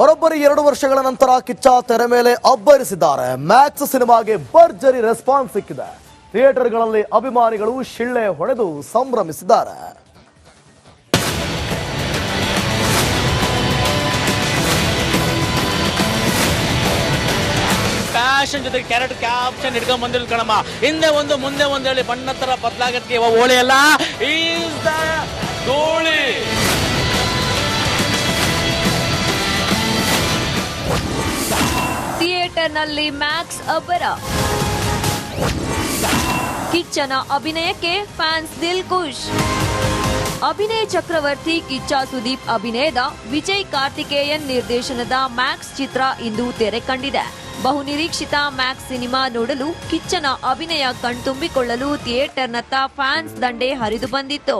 ಬರೋಬ್ಬರಿ ಎರಡು ವರ್ಷಗಳ ನಂತರ ಕಿಚ್ಚ ತೆರೆ ಮೇಲೆ ಅಬ್ಬರಿಸಿದ್ದಾರೆ. ಮ್ಯಾಕ್ಸ್ ಸಿನಿಮಾಗೆ ಭರ್ಜರಿ ರೆಸ್ಪಾನ್ಸ್ ಸಿಕ್ಕಿದೆ. ಥಿಯೇಟರ್ಗಳಲ್ಲಿ ಅಭಿಮಾನಿಗಳು ಶಿಳ್ಳೆ ಹೊಡೆದು ಸಂಭ್ರಮಿಸಿದ್ದಾರೆ. ಫ್ಯಾಷನ್ ಜೊತೆಗೆ ಕ್ಯಾರೆಟ್ ಕ್ಯಾಪ್ಷನ್ ಹಿಡ್ಕೊಂಡ್ ಬಂದಿಲ್ಲ ಕಣಮ್ಮ. ಹಿಂದೆ ಒಂದು, ಮುಂದೆ ಒಂದು ಹೇಳಿ ಬಣ್ಣ ತರ ಬದಲಾಗಕ್ಕೆ ಓಳೆ ಅಲ್ಲ ಈಸ್ ದ ಥಿಯೇಟರ್ನಲ್ಲಿ ಮ್ಯಾಕ್ಸ್ ಅಬ್ಬರ. ಕಿಚ್ಚನ ಅಭಿನಯಕ್ಕೆ ಫ್ಯಾನ್ಸ್ ದಿಲ್ ಖುಷ್. ಅಭಿನಯ ಚಕ್ರವರ್ತಿ ಕಿಚ್ಚ ಸುದೀಪ್ ಅಭಿನಯದ ವಿಜಯ್ ಕಾರ್ತಿಕೇಯನ್ ನಿರ್ದೇಶನದ ಮ್ಯಾಕ್ಸ್ ಚಿತ್ರ ಇಂದು ತೆರೆ ಕಂಡಿದೆ. ಬಹುನಿರೀಕ್ಷಿತ ಮ್ಯಾಕ್ಸ್ ಸಿನಿಮಾ ನೋಡಲು ಕಿಚ್ಚನ ಅಭಿನಯ ಕಣ್ತುಂಬಿಕೊಳ್ಳಲು ಥಿಯೇಟರ್ನತ್ತ ಫ್ಯಾನ್ಸ್ ದಂಡೆ ಹರಿದು ಬಂದಿತ್ತು.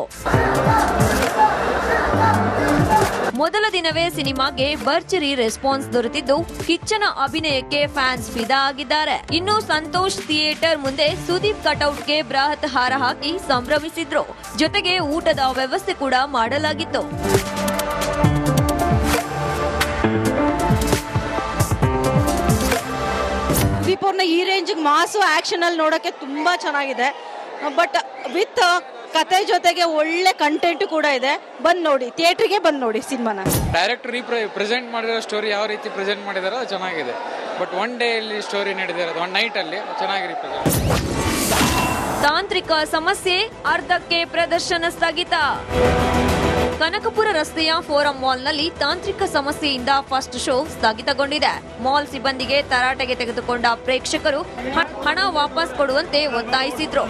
ಮೊದಲ ದಿನವೇ ಸಿನಿಮಾಗೆ ಭರ್ಜರಿ ರೆಸ್ಪಾನ್ಸ್ ದೊರೆತಿದ್ದು, ಕಿಚ್ಚನ ಅಭಿನಯಕ್ಕೆ ಫ್ಯಾನ್ಸ್ ಫಿದಾ ಆಗಿದ್ದಾರೆ ಇನ್ನು ಸಂತೋಷ್ ಥಿಯೇಟರ್ ಮುಂದೆ ಸುದೀಪ್ ಕಟೌಟ್ಗೆ ಬೃಹತ್ ಹಾರ ಹಾಕಿ ಸಂಭ್ರಮಿಸಿದ್ರು. ಜೊತೆಗೆ ಊಟದ ವ್ಯವಸ್ಥೆ ಕೂಡ ಮಾಡಲಾಗಿತ್ತು. ಈ ರೇಂಜ್ ಮಾಸು ಅಲ್ಲಿ ನೋಡೋಕೆ ತುಂಬಾ ಚೆನ್ನಾಗಿದೆ. ಬಟ್ ವಿತ್ ಕತೆ ಜೊತೆಗೆ ಒಳ್ಳೆ ಕಂಟೆಂಟ್ ಕೂಡ ಇದೆ. ಬಂದ್ ನೋಡಿ ಥಿಯೇಟ್ರಿಗೆ ಬಂದ್ ನೋಡಿ ಸಿನಿಮಾನ. ಡೈರೆಕ್ಟ್ ರೀಪ್ರೆ ಪ್ರೆಸೆಂಟ್ ಮಾಡಿರೋ ಸ್ಟೋರಿ ಯಾವ ರೀತಿ ಪ್ರೆಸೆಂಟ್ ಮಾಡಿದಾರೋ ಅದು ಚೆನ್ನಾಗಿದೆ. ಬಟ್ ಒನ್ ಡೇ ಅಲ್ಲಿ ಸ್ಟೋರಿ ನಡೆದಿರೋದು ಒನ್ ನೈಟ್ ಅಲ್ಲಿ ಚೆನ್ನಾಗಿ ರೀಪ್ರೆಸೆಂಟ್ ತಾಂತ್ರಿಕ ಸಮಸ್ಯೆ ಅರ್ಧಕ್ಕೆ ಪ್ರದರ್ಶನ ಸ್ಥಗಿತ. ಕನಕಪುರ ರಸ್ತೆಯ ಫೋರಂ ಮಾಲ್ನಲ್ಲಿ ತಾಂತ್ರಿಕ ಸಮಸ್ಯೆಯಿಂದ ಫಸ್ಟ್ ಶೋ ಸ್ಥಗಿತಗೊಂಡಿದೆ. ಮಾಲ್ ಸಿಬ್ಬಂದಿಗೆ ತರಾಟೆಗೆ ತೆಗೆದುಕೊಂಡ ಪ್ರೇಕ್ಷಕರು ಹಣ ವಾಪಸ್ ಕೊಡುವಂತೆ ಒತ್ತಾಯಿಸಿದ್ರು.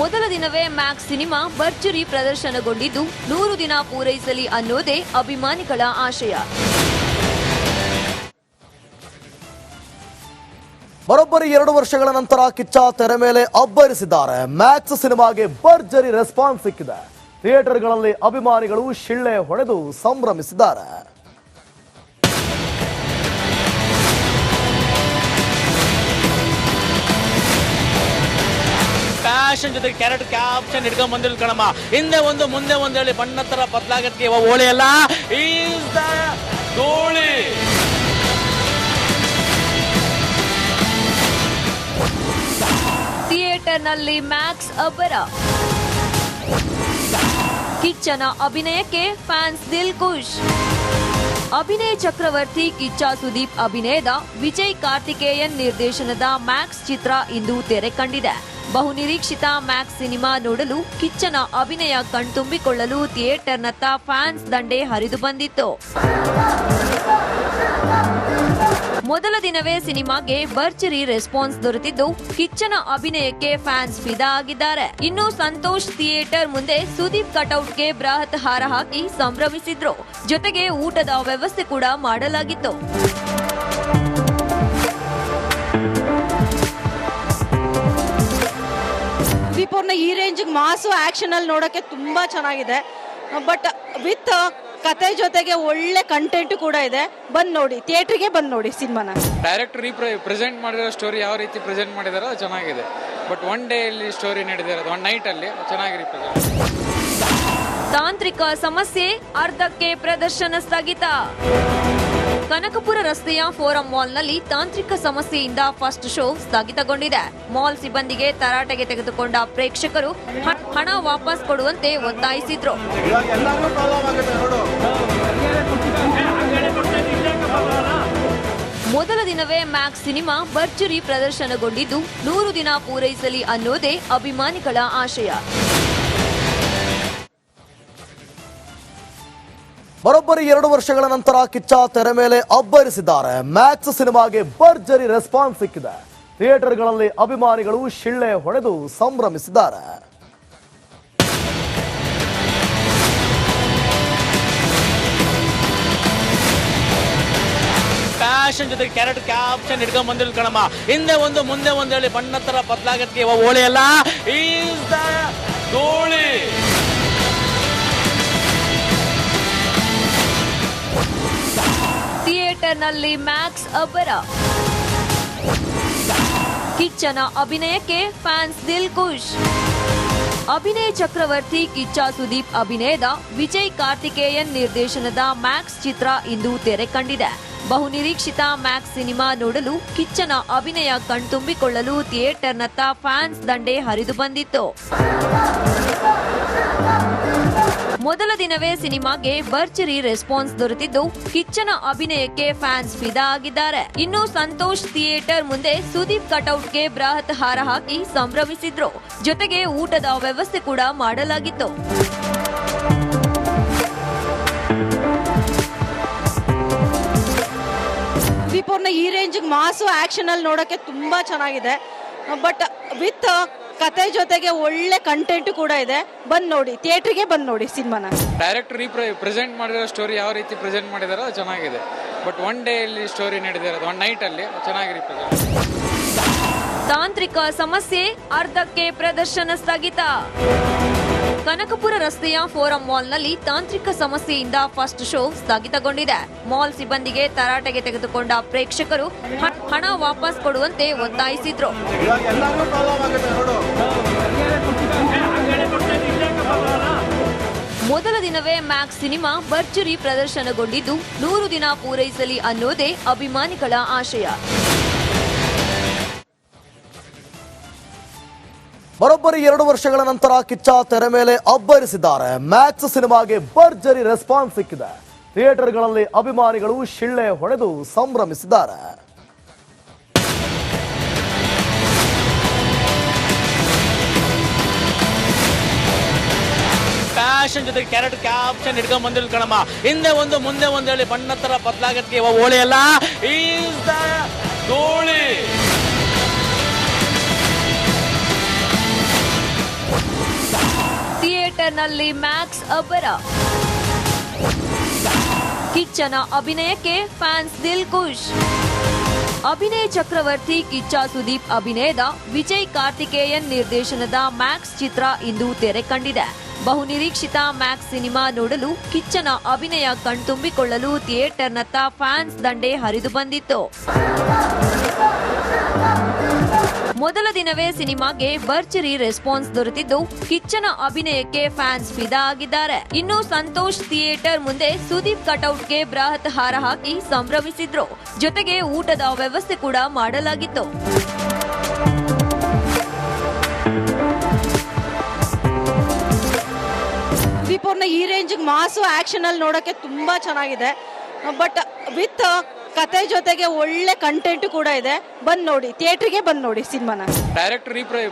ಮೊದಲ ದಿನವೇ ಮ್ಯಾಕ್ಸ್ ಸಿನಿಮಾ ಭರ್ಜರಿ ಪ್ರದರ್ಶನಗೊಂಡಿದ್ದು, ನೂರು ದಿನ ಪೂರೈಸಲಿ ಅನ್ನೋದೇ ಅಭಿಮಾನಿಗಳ ಆಶಯ. ಬರೋಬ್ಬರಿ ಎರಡು ವರ್ಷಗಳ ನಂತರ ಕಿಚ್ಚ ತೆರೆ ಮೇಲೆ ಅಬ್ಬರಿಸಿದ್ದಾರೆ. ಮ್ಯಾಕ್ಸ್ ಸಿನಿಮಾಗೆ ಭರ್ಜರಿ ರೆಸ್ಪಾನ್ಸ್ ಸಿಕ್ಕಿದೆ. ಥಿಯೇಟರ್ಗಳಲ್ಲಿ ಅಭಿಮಾನಿಗಳು ಶಿಳ್ಳೆ ಹೊಡೆದು ಸಂಭ್ರಮಿಸಿದ್ದಾರೆ. ಫ್ಯಾಷನ್ ಜೊತೆ ಕ್ಯಾರೆಟ್ ಕ್ಯಾಪ್ಷನ್ ಹಿಡ್ಕೊಂಡ್ ಬಂದಿರೋದು ಕಣಮ್ಮ. ಹಿಂದೆ ಒಂದು, ಮುಂದೆ ಒಂದು ಹೇಳಿ ಬಣ್ಣ ತರ ಬದಲಾಗಕ್ಕೆ ಓಳಿ ಅಲ್ಲ. ಈಸ್ ದ ಥಿಯೇಟರ್ನಲ್ಲಿ ಮ್ಯಾಕ್ಸ್ ಅಬ್ಬರ ಕಿಚ್ಚನ ಅಭಿನಯಕ್ಕೆ ಫ್ಯಾನ್ಸ್ ದಿಲ್ ಖುಷ್. ಅಭಿನಯ ಚಕ್ರವರ್ತಿ, ಕಿಚ್ಚ ಸುದೀಪ್ ಅಭಿನಯದ ವಿಜಯ್ ಕಾರ್ತಿಕೇಯನ್ ನಿರ್ದೇಶನದ ಮ್ಯಾಕ್ಸ್ ಚಿತ್ರ ಇಂದು ತೆರೆ ಕಂಡಿದೆ. ಬಹುನಿರೀಕ್ಷಿತ ಮ್ಯಾಕ್ಸ್ ಸಿನಿಮಾ ನೋಡಲು ಕಿಚ್ಚನ ಅಭಿನಯ ಕಣ್ತುಂಬಿಕೊಳ್ಳಲು ಥಿಯೇಟರ್ನತ್ತ ಫ್ಯಾನ್ಸ್ ದಂಡೆ ಹರಿದು ಬಂದಿತ್ತು. ಮೊದಲ ದಿನವೇ ಸಿನಿಮಾಗೆ ಭರ್ಜರಿ ರೆಸ್ಪಾನ್ಸ್ ದೊರೆತಿದ್ದು, ಕಿಚ್ಚನ ಅಭಿನಯಕ್ಕೆ ಫ್ಯಾನ್ಸ್ ಫಿದಾ ಆಗಿದ್ದಾರೆ ಇನ್ನು ಸಂತೋಷ್ ಥಿಯೇಟರ್ ಮುಂದೆ ಸುದೀಪ್ ಕಟೌಟ್ಗೆ ಬೃಹತ್ ಹಾರ ಹಾಕಿ ಸಂಭ್ರಮಿಸಿದ್ರು. ಜೊತೆಗೆ ಊಟದ ವ್ಯವಸ್ಥೆ ಕೂಡ ಮಾಡಲಾಗಿತ್ತು. ಈ ರೇಂಜ್ ಮಾಸು ಆಕ್ಷನ್ ಅಲ್ಲಿ ನೋಡೋಕೆ ತುಂಬಾ ಚೆನ್ನಾಗಿದೆ. ಬಟ್ ವಿತ್ ಕತೆ ಜೊತೆಗೆ ಒಳ್ಳೆ ಕಂಟೆಂಟ್ ಕೂಡ ಇದೆ. ಬಂದ್ ನೋಡಿ ಥಿಯೇಟ್ರಿಗೆ ಬಂದ್ ನೋಡಿ ಸಿನಿಮಾನ. ಡೈರೆಕ್ಟ್ ರೀಪ್ರೆ ಪ್ರೆಸೆಂಟ್ ಮಾಡಿರೋ ಸ್ಟೋರಿ ಯಾವ ರೀತಿ ಪ್ರೆಸೆಂಟ್ ಮಾಡಿದಾರೋ ಅದು ಚೆನ್ನಾಗಿದೆ. ಬಟ್ ಒನ್ ಡೇ ಅಲ್ಲಿ ಸ್ಟೋರಿ ನಡೆದಿರೋದು ಒನ್ ನೈಟ್ ಅಲ್ಲಿ ಚೆನ್ನಾಗಿ ರೀಪ್ರೆಸೆಂಟ್ ತಾಂತ್ರಿಕ ಸಮಸ್ಯೆ ಅರ್ಧಕ್ಕೆ ಪ್ರದರ್ಶನ ಸ್ಥಗಿತ. ಕನಕಪುರ ರಸ್ತೆಯ ಫೋರಂ ಮಾಲ್ನಲ್ಲಿ ತಾಂತ್ರಿಕ ಸಮಸ್ಯೆಯಿಂದ ಫಸ್ಟ್ ಶೋ ಸ್ಥಗಿತಗೊಂಡಿದೆ. ಮಾಲ್ ಸಿಬ್ಬಂದಿಗೆ ತರಾಟೆಗೆ ತೆಗೆದುಕೊಂಡ ಪ್ರೇಕ್ಷಕರು ಹಣ ವಾಪಸ್ ಕೊಡುವಂತೆ ಒತ್ತಾಯಿಸಿದ್ರು. ಮೊದಲ ದಿನವೇ ಮ್ಯಾಕ್ಸ್ ಸಿನಿಮಾ ಭರ್ಜರಿ ಪ್ರದರ್ಶನಗೊಂಡಿದ್ದು, ನೂರು ದಿನ ಪೂರೈಸಲಿ ಅನ್ನೋದೇ ಅಭಿಮಾನಿಗಳ ಆಶಯ. ಬರೋಬ್ಬರಿ ಎರಡು ವರ್ಷಗಳ ನಂತರ ಕಿಚ್ಚ ತೆರೆ ಮೇಲೆ ಅಬ್ಬರಿಸಿದ್ದಾರೆ. ಮ್ಯಾಕ್ಸ್ ಸಿನಿಮಾಗೆ ಭರ್ಜರಿ ರೆಸ್ಪಾನ್ಸ್ ಸಿಕ್ಕಿದೆ. ಥಿಯೇಟರ್ಗಳಲ್ಲಿ ಅಭಿಮಾನಿಗಳು ಶಿಳ್ಳೆ ಹೊಡೆದು ಸಂಭ್ರಮಿಸಿದ್ದಾರೆ. ಫ್ಯಾಷನ್ ಜೊತೆ ಕ್ಯಾರೆಟ್ ಕ್ಯಾಪ್ಷನ್ ಹಿಡ್ಕೊಂಡ್ ಬಂದಿರೋದು ಕಣಮ್ಮ. ಹಿಂದೆ ಒಂದು, ಮುಂದೆ ಒಂದು ಹೇಳಿ ಬಣ್ಣ ತರ ಬದಲಾಗಕ್ಕೆ ಅಲ್ಲ. ಈಸ್ ದ ಥಿಯೇಟರ್ನಲ್ಲಿ ಮ್ಯಾಕ್ಸ್ ಅಬ್ಬರ. ಕಿಚ್ಚನ ಅಭಿನಯಕ್ಕೆ ಫ್ಯಾನ್ಸ್ ದಿಲ್ ಖುಷ್. ಅಭಿನಯ ಚಕ್ರವರ್ತಿ, ಕಿಚ್ಚ ಸುದೀಪ್ ಅಭಿನಯದ ವಿಜಯ್ ಕಾರ್ತಿಕೇಯನ್ ನಿರ್ದೇಶನದ ಮ್ಯಾಕ್ಸ್ ಚಿತ್ರ ಇಂದು ತೆರೆ ಕಂಡಿದೆ. ಬಹುನಿರೀಕ್ಷಿತ ಮ್ಯಾಕ್ಸ್ ಸಿನಿಮಾ ನೋಡಲು ಕಿಚ್ಚನ ಅಭಿನಯ ಕಣ್ತುಂಬಿಕೊಳ್ಳಲು ಥಿಯೇಟರ್ನತ್ತ ಫ್ಯಾನ್ಸ್ ದಂಡೆ ಹರಿದು ಬಂದಿತ್ತು. ಮೊದಲ ದಿನವೇ ಸಿನಿಮಾಗೆ ಭರ್ಜರಿ ರೆಸ್ಪಾನ್ಸ್ ದೊರೆತಿದ್ದು ಕಿಚ್ಚನ ಅಭಿನಯಕ್ಕೆ ಫ್ಯಾನ್ಸ್ ಫಿದಾ ಆಗಿದ್ದಾರೆ ಇನ್ನು ಸಂತೋಷ್ ಥಿಯೇಟರ್ ಮುಂದೆ ಸುದೀಪ್ ಕಟೌಟ್ಗೆ ಬೃಹತ್ ಹಾರ ಹಾಕಿ ಸಂಭ್ರಮಿಸಿದ್ರು. ಜೊತೆಗೆ ಊಟದ ವ್ಯವಸ್ಥೆ ಕೂಡ ಮಾಡಲಾಗಿತ್ತು. ಈ ರೇಂಜ್ ಮಾಸು ಆಕ್ಷನ್ ಅಲ್ಲಿ ನೋಡೋಕೆ ತುಂಬಾ ಚೆನ್ನಾಗಿದೆ. ಬಟ್ ವಿತ್ ಕತೆ ಜೊತೆಗೆ ಒಳ್ಳೆ ಕಂಟೆಂಟ್ ಕೂಡ ಇದೆ. ಬಂದ್ ನೋಡಿ ಥಿಯೇಟ್ರಿಗೆ ಬಂದ್ ನೋಡಿ ಸಿನಿಮಾನ. ಡೈರೆಕ್ಟ್ ಪ್ರೆಸೆಂಟ್ ಮಾಡಿರೋ ಸ್ಟೋರಿ ಯಾವ ರೀತಿ ಪ್ರೆಸೆಂಟ್ ಮಾಡಿದಾರೋ ಅದು ಚೆನ್ನಾಗಿದೆ. ಬಟ್ ಒನ್ ಡೇ ಅಲ್ಲಿ ಸ್ಟೋರಿ ನಡೆದಿರೋದು ಒನ್ ನೈಟ್ ಅಲ್ಲಿ ಚೆನ್ನಾಗಿ ತಾಂತ್ರಿಕ ಸಮಸ್ಯೆ ಅರ್ಧಕ್ಕೆ ಪ್ರದರ್ಶನ ಸ್ಥಗಿತ. ಕನಕಪುರ ರಸ್ತೆಯ ಫೋರಂ ಮಾಲ್ನಲ್ಲಿ ತಾಂತ್ರಿಕ ಸಮಸ್ಯೆಯಿಂದ ಫಸ್ಟ್ ಶೋ ಸ್ಥಗಿತಗೊಂಡಿದೆ. ಮಾಲ್ ಸಿಬ್ಬಂದಿಗೆ ತರಾಟೆಗೆ ತೆಗೆದುಕೊಂಡ ಪ್ರೇಕ್ಷಕರು ಹಣ ವಾಪಸ್ ಕೊಡುವಂತೆ ಒತ್ತಾಯಿಸಿದ್ರು. ದಿನವೇ ಮ್ಯಾಕ್ಸ್ ಸಿನಿಮಾ ಭರ್ಜರಿ ಪ್ರದರ್ಶನಗೊಂಡಿದ್ದು ನೂರು ದಿನ ಪೂರೈಸಲಿ ಅನ್ನೋದೇ ಅಭಿಮಾನಿಗಳ ಆಶಯ. ಬರೋಬ್ಬರಿ ಎರಡು ವರ್ಷಗಳ ನಂತರ ಕಿಚ್ಚ ತೆರೆ ಮೇಲೆ ಅಬ್ಬರಿಸಿದ್ದಾರೆ. ಮ್ಯಾಕ್ಸ್ ಸಿನಿಮಾಗೆ ಭರ್ಜರಿ ರೆಸ್ಪಾನ್ಸ್ ಸಿಕ್ಕಿದೆ. ಥಿಯೇಟರ್ಗಳಲ್ಲಿ ಅಭಿಮಾನಿಗಳು ಶಿಳ್ಳೆ ಹೊಡೆದು ಸಂಭ್ರಮಿಸಿದ್ದಾರೆ. ಪ್ಯಾಷನ್ ಜೊತೆ ಕ್ಯಾರೆಟ್ ಕ್ಯಾಪ್ಷನ್ ಹಿಡ್ಕೊಂಡ್ ಬಂದಿಲ್ಲ ಕಣಮ್ಮ. ಹಿಂದೆ ಒಂದು, ಮುಂದೆ ಒಂದು ಹೇಳಿ ಬಣ್ಣ ತರ ಬದಲಾಗಕ್ಕೆ ಓಳಿ ಅಲ್ಲ. ಈಸ್ ದ ಥಿಯೇಟರ್ನಲ್ಲಿ ಮ್ಯಾಕ್ಸ್ ಅಬ್ಬರ. ಕಿಚ್ಚನ ಅಭಿನಯಕ್ಕೆ ಫ್ಯಾನ್ಸ್ ದಿಲ್ ಖುಷ್. ಅಭಿನಯ ಚಕ್ರವರ್ತಿ, ಕಿಚ್ಚ ಸುದೀಪ್ ಅಭಿನಯದ ವಿಜಯ್ ಕಾರ್ತಿಕೇಯನ್ ನಿರ್ದೇಶನದ ಮ್ಯಾಕ್ಸ್ ಚಿತ್ರ ಇಂದು ತೆರೆ ಕಂಡಿದೆ. ಬಹುನಿರೀಕ್ಷಿತ ಮ್ಯಾಕ್ಸ್ ಸಿನಿಮಾ ನೋಡಲು ಕಿಚ್ಚನ ಅಭಿನಯ ಕಣ್ತುಂಬಿಕೊಳ್ಳಲು ಥಿಯೇಟರ್ನತ್ತ ಫ್ಯಾನ್ಸ್ ದಂಡೆ ಹರಿದು ಬಂದಿತ್ತು. ಮೊದಲ ದಿನವೇ ಸಿನಿಮಾಗೆ ಭರ್ಜರಿ ರೆಸ್ಪಾನ್ಸ್ ದೊರೆತಿದ್ದು ಕಿಚ್ಚನ ಅಭಿನಯಕ್ಕೆ ಫ್ಯಾನ್ಸ್ ಫಿದಾ ಆಗಿದ್ದಾರೆ. ಇನ್ನು ಸಂತೋಷ್ ಥಿಯೇಟರ್ ಮುಂದೆ ಸುದೀಪ್ ಕಟೌಟ್ಗೆ ಬೃಹತ್ ಹಾರ ಹಾಕಿ ಸಂಭ್ರಮಿಸಿದ್ರು. ಜೊತೆಗೆ ಊಟದ ವ್ಯವಸ್ಥೆ ಕೂಡ ಮಾಡಲಾಗಿತ್ತು. ಅವ್ರನ್ನ ಈ ರೇಂಜಿಗೆ ಮಾಸು ಆ್ಯಕ್ಷನಲ್ಲಿ ಅಲ್ಲಿ ತುಂಬ ತುಂಬಾ ಚೆನ್ನಾಗಿದೆ. ಬಟ್ ವಿತ್ ಕತೆ ಜೊತೆಗೆ ಒಳ್ಳೆ ಕಂಟೆಂಟ್ ಕೂಡ ಇದೆ. ಬಂದ್ ನೋಡಿ ಥಿಯೇಟ್ರಿಗೆ ಬಂದ್ ನೋಡಿ ಸಿನಿಮಾನ. ಡೈರೆಕ್ಟ್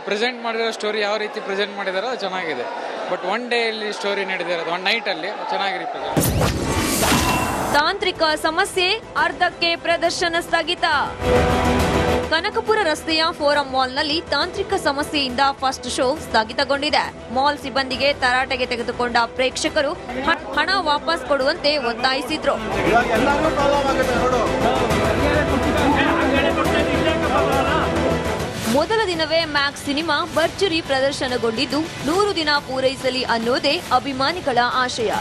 ಪ್ರೆಸೆಂಟ್ ಮಾಡಿರೋ ಸ್ಟೋರಿ ಯಾವ ರೀತಿ ಪ್ರೆಸೆಂಟ್ ಮಾಡಿದಾರೋ ಅದು ಚೆನ್ನಾಗಿದೆ. ಬಟ್ ಒನ್ ಡೇ ಅಲ್ಲಿ ಸ್ಟೋರಿ ನಡೆದಿರೋದು ಒನ್ ನೈಟ್ ಅಲ್ಲಿ ಚೆನ್ನಾಗಿ represent ತಾಂತ್ರಿಕ ಸಮಸ್ಯೆ ಅರ್ಧಕ್ಕೆ ಪ್ರದರ್ಶನ ಸ್ಥಗಿತ. ಕನಕಪುರ ರಸ್ತೆಯ ಫೋರಂ ಮಾಲ್ನಲ್ಲಿ ತಾಂತ್ರಿಕ ಸಮಸ್ಯೆಯಿಂದ ಫಸ್ಟ್ ಶೋ ಸ್ಥಗಿತಗೊಂಡಿದೆ. ಮಾಲ್ ಸಿಬ್ಬಂದಿಗೆ ತರಾಟೆಗೆ ತೆಗೆದುಕೊಂಡ ಪ್ರೇಕ್ಷಕರು ಹಣ ವಾಪಸ್ ಕೊಡುವಂತೆ ಒತ್ತಾಯಿಸಿದ್ರು. ಮೊದಲ ದಿನವೇ ಮ್ಯಾಕ್ಸ್ ಸಿನಿಮಾ ಭರ್ಜರಿ ಪ್ರದರ್ಶನಗೊಂಡಿದ್ದು, ನೂರು ದಿನ ಪೂರೈಸಲಿ ಅನ್ನೋದೇ ಅಭಿಮಾನಿಗಳ ಆಶಯ.